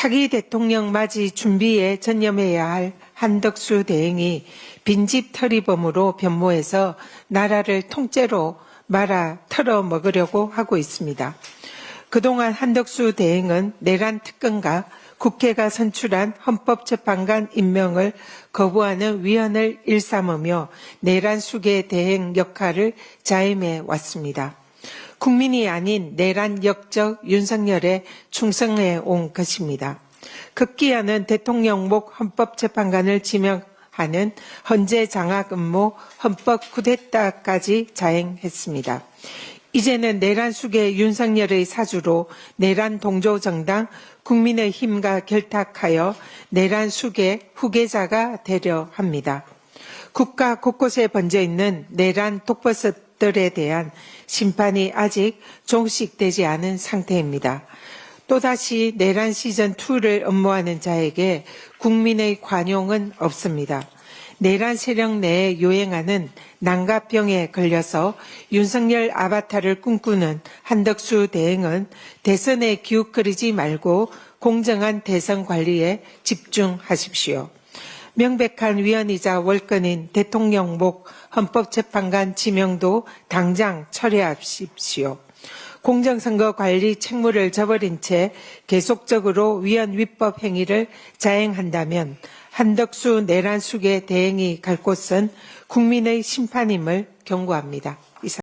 차기 대통령 맞이 준비에 전념해야 할 한덕수 대행이 빈집 털이범으로 변모해서 나라를 통째로 말아 털어 먹으려고 하고 있습니다. 그동안 한덕수 대행은 내란 특검과 국회가 선출한 헌법재판관 임명을 거부하는 위헌을 일삼으며 내란 수계 대행 역할을 자임해 왔습니다. 국민이 아닌 내란 역적 윤석열에 충성해 온 것입니다. 급기야는 대통령목 헌법재판관을 지명하는 헌재 장악 음모 헌법 쿠데타까지 자행했습니다. 이제는 내란 수계 윤석열의 사주로 내란 동조 정당 국민의힘과 결탁하여 내란 수계 후계자가 되려 합니다. 국가 곳곳에 번져 있는 내란 독버섯 들에 대한 심판이 아직 종식되지 않은 상태입니다. 또다시 내란 시즌 2를 업무하는 자에게 국민의 관용은 없습니다. 내란 세력 내에 요행하는 난가병에 걸려서 윤석열 아바타를 꿈꾸는 한덕수 대행은 대선에 기웃거리지 말고 공정한 대선 관리에 집중하십시오. 명백한 위헌이자 월권인 대통령목 헌법재판관 지명도 당장 철회하십시오. 공정선거 관리 책무를 저버린 채 계속적으로 위헌 위법 행위를 자행한다면 한덕수 내란 수계 대행이 갈 곳은 국민의 심판임을 경고합니다.